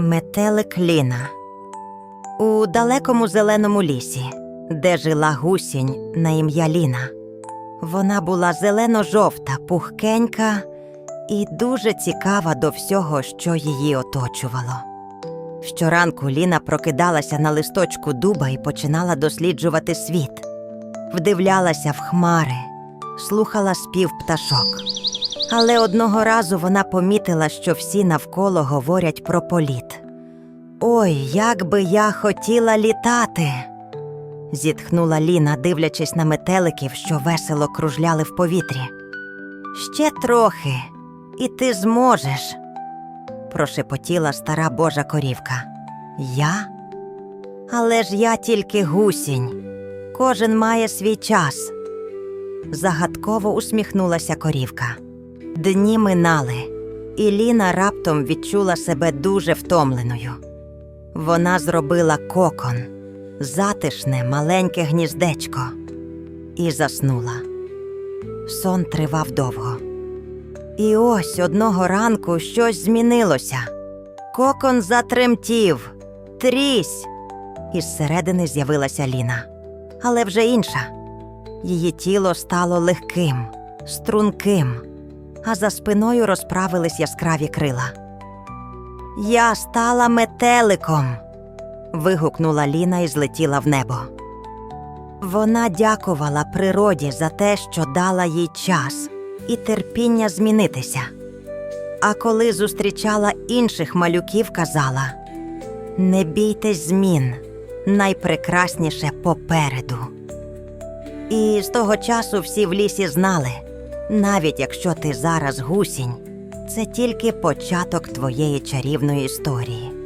Метелик Ліна у далекому зеленому лісі, де жила гусінь на ім'я Ліна. Вона була зелено-жовта, пухкенька і дуже цікава до всього, що її оточувало. Щоранку Ліна прокидалася на листочку дуба і починала досліджувати світ, вдивлялася в хмари, слухала спів пташок. Але одного разу вона помітила, що всі навколо говорять про політ. Ой, як би я хотіла літати. зітхнула Ліна, дивлячись на метеликів, що весело кружляли в повітрі. Ще трохи, і ти зможеш, прошепотіла стара божа корівка. Я? Але ж я тільки гусінь. Кожен має свій час. Загадково усміхнулася корівка. Дні минали, і Ліна раптом відчула себе дуже втомленою. Вона зробила кокон, затишне маленьке гніздечко, і заснула. Сон тривав довго. І ось одного ранку щось змінилося. Кокон затремтів, трісь. Із середини з'явилася Ліна, але вже інша. Її тіло стало легким, струнким, а за спиною розправились яскраві крила. Я стала метеликом. вигукнула Ліна і злетіла в небо. Вона дякувала природі за те, що дала їй час і терпіння змінитися. А коли зустрічала інших малюків, казала: Не бійтесь змін, найпрекрасніше попереду. І з того часу всі в лісі знали, навіть якщо ти зараз гусінь, це тільки початок твоєї чарівної історії.